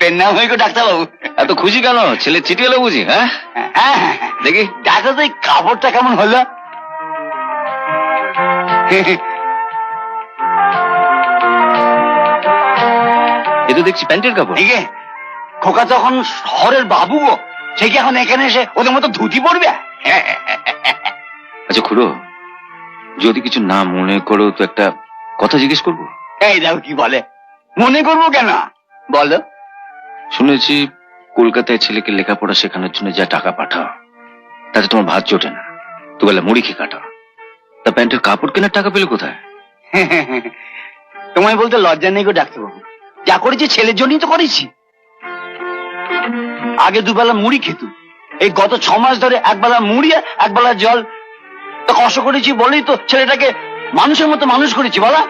Pen নাম হয়ে গো ডাক্তারবাবু। এত খুশি কেন? ছেলে চিঠি এলো বুঝি হ্যাঁ? হ্যাঁ হ্যাঁ, হ্যাঁ। দেখি। ডাক্তার তো এই কাপড়টা কেমন হলো? এ তো দেখছি প্যান্টের কাপড়। ঠিক খোকা তখন শহরের বাবু গো সে কি এখন এখানে এসে ওদের মতো ধুতি পড়বে আচ্ছা খুড়ো যদি কিছু না মনে করো তো একটা কথা জিজ্ঞেস করব? এই দেখো কি বলে। মনে করব কেন? বলো। শুনেছি কলকাতায় ছেলেকে লেখাপড়া শেখানোর জন্য যা টাকা পাঠাও তাতে তোমার ভাত জোটে না। দুবেলা মুড়ি খেয়ে কাটাও। তা প্যান্টের কাপড় কেনার টাকা পেলে কোথায়? তোমায় বলতে লজ্জা নেই গো ডাক্তারবাবু। যা করেছি ছেলের জন্যই তো করেছি। আগে দুবেলা মুড়ি খেত। এই গত ছ মাস ধরে একবেলা মুড়ি একবেলা জল। তো কষ্ট করেছি বলেই তো ছেলেটাকে মানুষের মতো মানুষ করেছি বলা।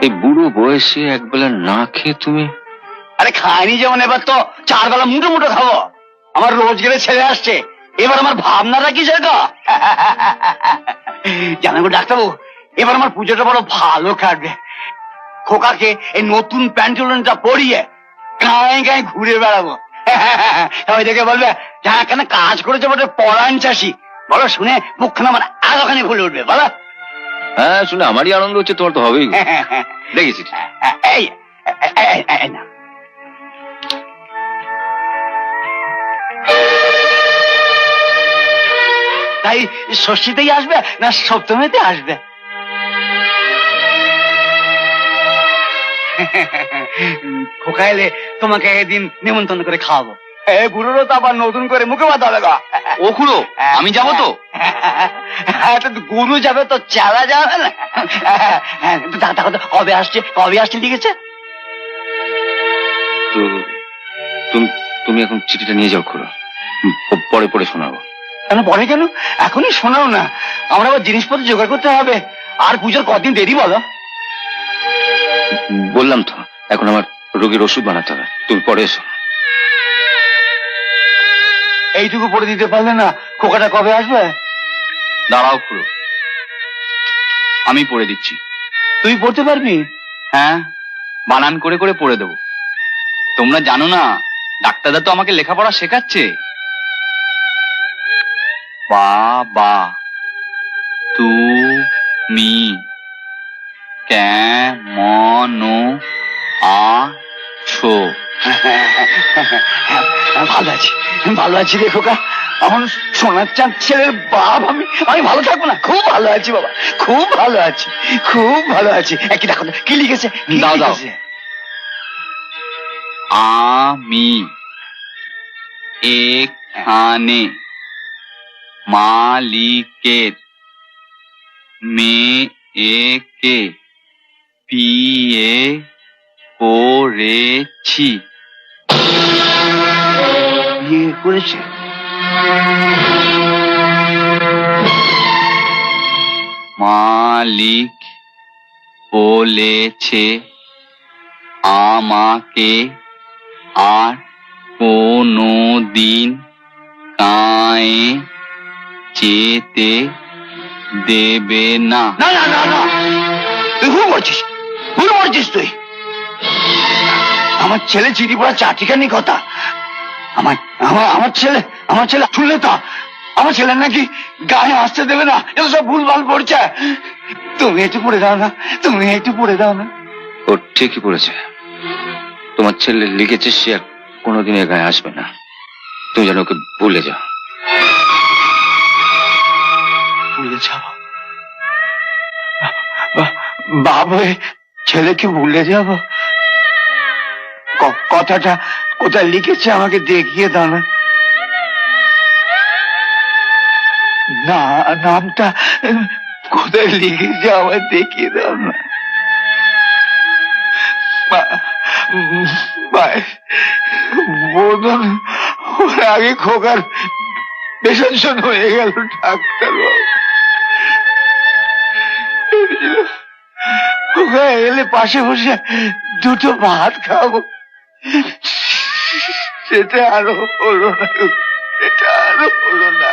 এই বুড়ো বয়সে একবেলা না খেয়ে তুমি আরে খাইনি যেমন এবার তো চার বেলা মুঠো মুঠো খাব আমার রোজগারে ছেলে আসছে এবার আমার ভাবনাটা কি সেটা জানো গো ডাক্তারবাবু এবার আমার পুজোটা বড় ভালো কাটবে খোকাকে এই নতুন প্যান্টুলনটা পরিয়ে গায়ে গায়ে ঘুরে বেড়াবো সবাই দেখে বলবে যা কেন কাজ করেছে বটে পরাণ চাষি বলো শুনে মুখখানা আমার আলোখানে ভুলে উঠবে বলো হ্যাঁ শুনে আমারই আনন্দ হচ্ছে তোমার তো হবেই দেখেছি এই, না তাই ষষ্ঠীতেই আসবে না সপ্তমীতে আসবে? খোকা এলে তোমাকে এদিন নিমন্ত্রণ করে খাওয়াবো। গুরুরও তো আবার নতুন করে মুখে বাদ হবে। ও খুড়ো আমি যাব তো? হ্যাঁ, গুরু যাবে তো চালা যাবে না? হ্যাঁ, তা- তা- কবে আসছে? কবে আসছে লিখেছে? তুমি তুমি এখন চিঠিটা নিয়ে যাও খুড়ো। পরে পরে শোনাবো। কেন পরে কেন? এখনই শোনাও না। আমরা আবার জিনিসপত্র জোগাড় করতে হবে। আর পুজোর কদিন দেরি বলো। বললাম তো এখন আমার রোগীর ওষুধ বানাতে হবে। তুমি পরে এসো। এইটুকু পরে দিতে পারলে না খোকাটা কবে আসবে? দাঁড়াও খুড়ো আমি পড়ে দিচ্ছি। তুই পড়তে পারবি? হ্যাঁ বানান করে করে পড়ে দেবো। তোমরা জানো না ডাক্তারদা তো আমাকে লেখাপড়া শেখাচ্ছে। বাবা তুমি কেমন আছো? ভালো আছি ভালো আছি রে খোকা। এখন সোনার চাঁদ ছেলের বাপ আমি আমি ভালো থাকব না? খুব ভালো আছি বাবা খুব ভালো আছি খুব ভালো আছি। এ, কি দেখো কি লিখেছে দাও, দাও। আমি এখানে মালিকের মেয়েকে বিয়ে করেছি। বিয়ে করেছে? মালিক বলেছে আমাকে আর কোনো দিন গায়ে যেতে দেবে না। না না না না। তুই ভুল করছিস ভুল করছিস তুই। আমার ছেলে চিঠি পড়া চাটিখানি কথা। আমার আমার আমার ছেলে আমার ছেলে শুনলে তো? আমার ছেলে নাকি গায়ে আসতে দেবে না? এটা সব ভুল ভালো পড়ছে তুমি একটু পড়ে দাও না তুমি একটু পড়ে দাও না। ও ঠিকই করেছে তোমার ছেলে লিখেছে সে কোনোদিন এ গায়ে আসবে না। তুমি যেন ওকে ভুলে যাও। ভুলে যাব বাবা ছেলেকে ভুলে যাব। কথাটা কোথায় লিখেছে আমাকে দেখিয়ে দাও না। না, নামটা কোথায় লিখেছে আমায় দেখিয়ে দাও না। বোধন ওর আগে খোকার বেসন হয়ে গেল ডাক্তার খোকা এলে পাশে বসে দুটো ভাত খাব। সেটা আরও হলো না, এটা আরও হলো না।